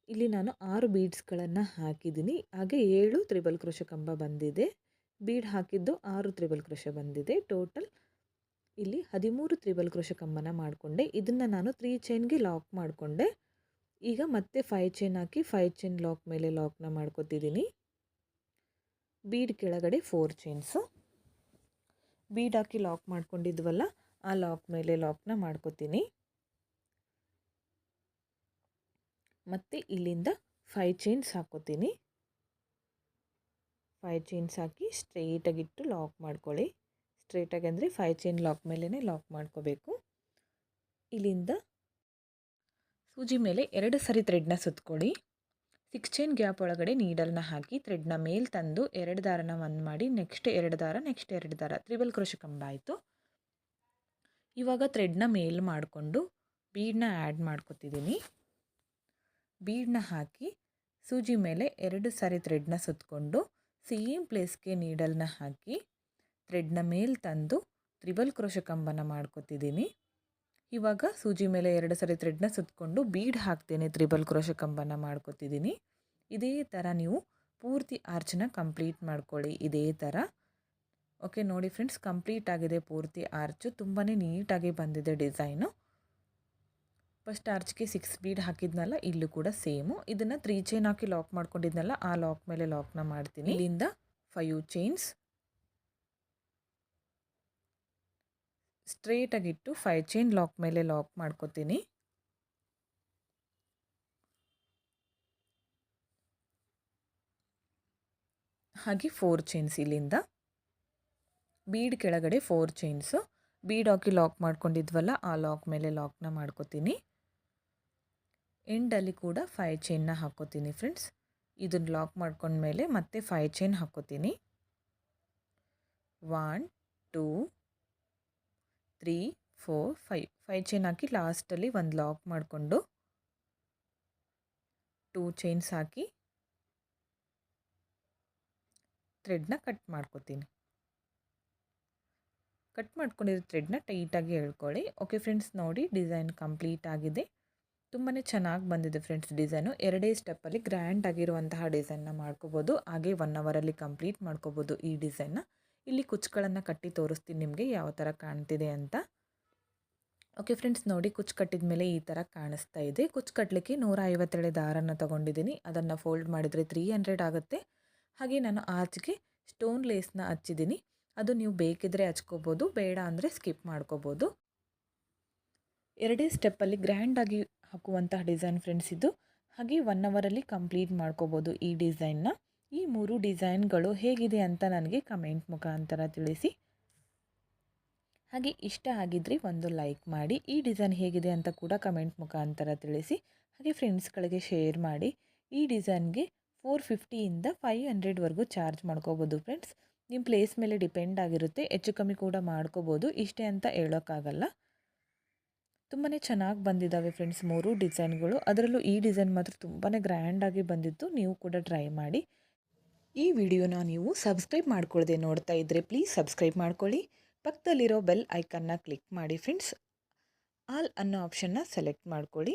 ಇಲ್ಲಿ ನಾನು ಆರು ಬೀಡ್ಸ್ಗಳನ್ನು ಹಾಕಿದ್ದೀನಿ. ಹಾಗೆ ಏಳು ತ್ರಿಬಲ್ ಕ್ರೋಶ ಕಂಬ ಬಂದಿದೆ. ಬೀಡ್ ಹಾಕಿದ್ದು ಆರು ತ್ರಿಬಲ್ ಕ್ರೋಶ ಬಂದಿದೆ ಟೋಟಲ್. ಇಲ್ಲಿ ಹದಿಮೂರು ತ್ರಿಬಲ್ ಕ್ರೋಶ ಕಂಬನ ಮಾಡಿಕೊಂಡೆ. ಇದನ್ನು ನಾನು ತ್ರೀ ಚೈನ್ಗೆ ಲಾಕ್ ಮಾಡಿಕೊಂಡೆ. ಈಗ ಮತ್ತೆ ಫೈ ಚೈನ್ ಹಾಕಿ ಫೈ ಚೈನ್ ಲಾಕ್ ಮೇಲೆ ಲಾಕ್ನ ಮಾಡ್ಕೊತಿದ್ದೀನಿ. ಬೀಡ್ ಕೆಳಗಡೆ ಫೋರ್ ಚೈನ್ಸು. ಬೀಡ್ ಹಾಕಿ ಲಾಕ್ ಮಾಡ್ಕೊಂಡಿದ್ವಲ್ಲ ಆ ಲಾಕ್ ಮೇಲೆ ಲಾಕ್ನ ಮಾಡ್ಕೋತೀನಿ. ಮತ್ತು ಇಲ್ಲಿಂದ ಫೈ ಚೈನ್ಸ್ ಹಾಕೋತೀನಿ. ಫೈ ಚೈನ್ಸ್ ಹಾಕಿ ಸ್ಟ್ರೈಟಾಗಿಟ್ಟು ಲಾಕ್ ಮಾಡ್ಕೊಳ್ಳಿ. ಸ್ಟ್ರೈಟಾಗಿ ಅಂದರೆ ಫೈ ಚೈನ್ ಲಾಕ್ ಮೇಲೇ ಲಾಕ್ ಮಾಡ್ಕೋಬೇಕು. ಇಲ್ಲಿಂದ ಸೂಜಿ ಮೇಲೆ ಎರಡು ಸರಿ ಥ್ರೆಡ್ನ ಸುತ್ಕೊಳ್ಳಿ. ಸಿಕ್ಸ್ ಚೈನ್ ಗ್ಯಾಪ್ ಒಳಗಡೆ ನೀಡಲ್ನ ಹಾಕಿ ಥ್ರೆಡ್ನ ಮೇಲೆ ತಂದು ಎರಡು ದಾರನ ಒಂದು ಮಾಡಿ ನೆಕ್ಸ್ಟ್ ಎರಡು ದಾರ ನೆಕ್ಸ್ಟ್ ಎರಡು ದಾರ, ತ್ರಿಬಲ್ ಕ್ರೋಶ ಕಂಬ ಆಯಿತು. ಇವಾಗ ಥ್ರೆಡ್ನ ಮೇಲ್ ಮಾಡಿಕೊಂಡು ಬೀಡನ್ನ ಆ್ಯಡ್ ಮಾಡ್ಕೊತಿದ್ದೀನಿ ಬೀಡನ್ನ ಹಾಕಿ ಸೂಜಿ ಮೇಲೆ ಎರಡು ಸಾರಿ ಥ್ರೆಡ್ನ ಸುತ್ತಕೊಂಡು ಸೇಮ್ ಪ್ಲೇಸ್ಗೆ ನೀಡಲ್ನ ಹಾಕಿ ಥ್ರೆಡ್ನ ಮೇಲೆ ತಂದು ತ್ರಿಬಲ್ ಕ್ರೋಶ ಕಂಬನ ಮಾಡ್ಕೊತಿದ್ದೀನಿ ಇವಾಗ ಸೂಜಿ ಮೇಲೆ ಎರಡು ಸಾರಿ ಥ್ರೆಡ್ನ ಸುತ್ತಕೊಂಡು ಬೀಡ್ ಹಾಕ್ತೇನೆ ತ್ರಿಬಲ್ ಕ್ರೋಶ ಕಂಬನ ಮಾಡ್ಕೊತಿದ್ದೀನಿ ಇದೇ ಥರ ನೀವು ಪೂರ್ತಿ ಆರ್ಚನ್ನ ಕಂಪ್ಲೀಟ್ ಮಾಡ್ಕೊಳ್ಳಿ. ಇದೇ ಥರ ಓಕೆ ನೋಡಿ ಫ್ರೆಂಡ್ಸ್ ಕಂಪ್ಲೀಟ್ ಆಗಿದೆ ಪೂರ್ತಿ ಆರ್ಚು ತುಂಬಾ ನೀಟಾಗಿ ಬಂದಿದೆ ಡಿಸೈನು ಫಸ್ಟ್ ಆರ್ಚ್ಗೆ ಸಿಕ್ಸ್ ಬೀಡ್ ಹಾಕಿದ್ನಲ್ಲ, ಇಲ್ಲೂ ಕೂಡ ಸೇಮು ಇದನ್ನು ತ್ರೀ ಚೈನ್ ಹಾಕಿ ಲಾಕ್ ಮಾಡ್ಕೊಂಡಿದ್ನಲ್ಲ, ಆ ಲಾಕ್ ಮೇಲೆ ಲಾಕ್ನ ಮಾಡ್ತೀನಿ. ಇಲ್ಲಿಂದ ಫೈವ್ ಚೈನ್ಸ್ ಸ್ಟ್ರೇಟಾಗಿಟ್ಟು ಫೈವ್ ಚೈನ್ ಲಾಕ್ ಮೇಲೆ ಲಾಕ್ ಮಾಡ್ಕೋತೀನಿ. ಹಾಗೆ ಫೋರ್ ಚೈನ್ಸ್ ಇಲ್ಲಿಂದ. ಬೀಡ್ ಕೆಳಗಡೆ ಫೋರ್ ಚೈನ್ಸು ಬೀಡ್ ಹಾಕಿ ಲಾಕ್ ಮಾಡ್ಕೊಂಡಿದ್ವಲ್ಲ, ಆ ಲಾಕ್ ಮೇಲೆ ಲಾಕ್ನ ಮಾಡ್ಕೋತೀನಿ. ಎಂಡಲ್ಲಿ ಕೂಡ ಫೈ ಚೈನ್ನ ಹಾಕೋತೀನಿ ಫ್ರೆಂಡ್ಸ್ ಇದನ್ನು ಲಾಕ್ ಮಾಡ್ಕೊಂಡ್ಮೇಲೆ ಮತ್ತೆ ಫೈವ್ ಚೈನ್ ಹಾಕೋತೀನಿ one two three four five five chain ಹಾಕಿ ಲಾಸ್ಟಲ್ಲಿ ಒಂದು ಲಾಕ್ ಮಾಡಿಕೊಂಡು ಟೂ ಚೈನ್ಸ್ ಹಾಕಿ ಥ್ರೆಡ್ನ ಕಟ್ ಮಾಡ್ಕೊತೀನಿ. ಕಟ್ ಮಾಡ್ಕೊಂಡಿರೋ ಥ್ರೆಡ್ನ ಟೈಟಾಗಿ ಎಳ್ಕೊಳ್ಳಿ. ಓಕೆ ಫ್ರೆಂಡ್ಸ್ ನೋಡಿ ಡಿಸೈನ್ ಕಂಪ್ಲೀಟ್ ಆಗಿದೆ. ತುಂಬಾ ಚೆನ್ನಾಗಿ ಬಂದಿದೆ ಫ್ರೆಂಡ್ಸ್ ಡಿಸೈನು ಎರಡೇ ಸ್ಟೆಪ್ಪಲ್ಲಿ ಗ್ರ್ಯಾಂಡ್ ಆಗಿರುವಂತಹ ಡಿಸೈನ್ನ ಮಾಡ್ಕೋಬೋದು. ಹಾಗೆ ಒನ್ ಅವರಲ್ಲಿ ಕಂಪ್ಲೀಟ್ ಮಾಡ್ಕೋಬೋದು ಈ ಡಿಸೈನ್ನ ಇಲ್ಲಿ ಕುಚ್ಚುಗಳನ್ನು ಕಟ್ಟಿ ತೋರಿಸ್ತೀನಿ ನಿಮಗೆ ಯಾವ ಥರ ಕಾಣ್ತಿದೆ ಅಂತ. ಓಕೆ ಫ್ರೆಂಡ್ಸ್ ನೋಡಿ ಕುಚ್ಚು ಕಟ್ಟಿದ ಮೇಲೆ ಈ ಥರ ಕಾಣಿಸ್ತಾ ಇದೆ. ಕುಚ್ಚು ಕಟ್ಟಲಿಕ್ಕೆ ನೂರ ಐವತ್ತೆರಡು ದಾರನ್ನು ತೊಗೊಂಡಿದ್ದೀನಿ. ಅದನ್ನು ಫೋಲ್ಡ್ ಮಾಡಿದರೆ ತ್ರೀ ಹಂಡ್ರೆಡ್ ಆಗುತ್ತೆ. ಹಾಗೆ ನಾನು ಆಚೆಗೆ ಸ್ಟೋನ್ ಲೇಸ್ನ ಹಚ್ಚಿದ್ದೀನಿ. ಅದು ನೀವು ಬೇಕಿದ್ರೆ ಹಚ್ಕೋಬೋದು, ಬೇಡ ಅಂದರೆ ಸ್ಕಿಪ್ ಮಾಡ್ಕೋಬೋದು. ಎರಡೇ ಸ್ಟೆಪ್ಪಲ್ಲಿ ಗ್ರ್ಯಾಂಡಾಗಿ ಹಾಕುವಂತಹ ಡಿಸೈನ್ ಫ್ರೆಂಡ್ಸ್ ಇದು. ಹಾಗೆ ಒನ್ ಅವರಲ್ಲಿ ಕಂಪ್ಲೀಟ್ ಮಾಡ್ಕೋಬೋದು ಈ ಡಿಸೈನ್ನ ಈ ಮೂರು ಡಿಸೈನ್ಗಳು ಹೇಗಿದೆ ಅಂತ ನನಗೆ ಕಮೆಂಟ್ ಮುಖಾಂತರ ತಿಳಿಸಿ. ಹಾಗೆ ಇಷ್ಟ ಆಗಿದ್ದರೆ ಒಂದು ಲೈಕ್ ಮಾಡಿ, ಈ ಡಿಸೈನ್ ಹೇಗಿದೆ ಅಂತ ಕೂಡ ಕಮೆಂಟ್ ಮುಖಾಂತರ ತಿಳಿಸಿ. ಹಾಗೆ ಫ್ರೆಂಡ್ಸ್ಗಳಿಗೆ ಶೇರ್ ಮಾಡಿ, ಈ ಡಿಸೈನ್ಗೆ ಫೋರ್ ಫಿಫ್ಟಿಯಿಂದ ಫೈವ್ ಹಂಡ್ರೆಡ್ವರೆಗೂ ಚಾರ್ಜ್ ಮಾಡ್ಕೋಬೋದು ಫ್ರೆಂಡ್ಸ್ ನಿಮ್ಮ ಪ್ಲೇಸ್ ಮೇಲೆ ಡಿಪೆಂಡ್ ಆಗಿರುತ್ತೆ. ಹೆಚ್ಚು ಕಮ್ಮಿ ಕೂಡ ಮಾಡ್ಕೋಬೋದು. ಇಷ್ಟೇ ಅಂತ ಹೇಳೋಕ್ಕಾಗಲ್ಲ. ತುಂಬಾ ಚೆನ್ನಾಗಿ ಬಂದಿದ್ದಾವೆ ಫ್ರೆಂಡ್ಸ್ ಮೂರು ಡಿಸೈನ್ಗಳು ಅದರಲ್ಲೂ ಈ ಡಿಸೈನ್ ಮಾತ್ರ ತುಂಬಾ ಗ್ರ್ಯಾಂಡಾಗಿ ಬಂದಿತ್ತು. ನೀವು ಕೂಡ ಟ್ರೈ ಮಾಡಿ. ಈ ವಿಡಿಯೋನ ನೀವು ಸಬ್ಸ್ಕ್ರೈಬ್ ಮಾಡ್ಕೊಳ್ಳದೆ ನೋಡ್ತಾ ಇದ್ದರೆ ಪ್ಲೀಸ್ ಸಬ್ಸ್ಕ್ರೈಬ್ ಮಾಡ್ಕೊಳ್ಳಿ. ಪಕ್ಕದಲ್ಲಿರೋ ಬೆಲ್ ಐಕನ್ನ ಕ್ಲಿಕ್ ಮಾಡಿ ಫ್ರೆಂಡ್ಸ್ ಆಲ್ ಅನ್ನೋ ಆಪ್ಷನ್ನ ಸೆಲೆಕ್ಟ್ ಮಾಡ್ಕೊಳ್ಳಿ.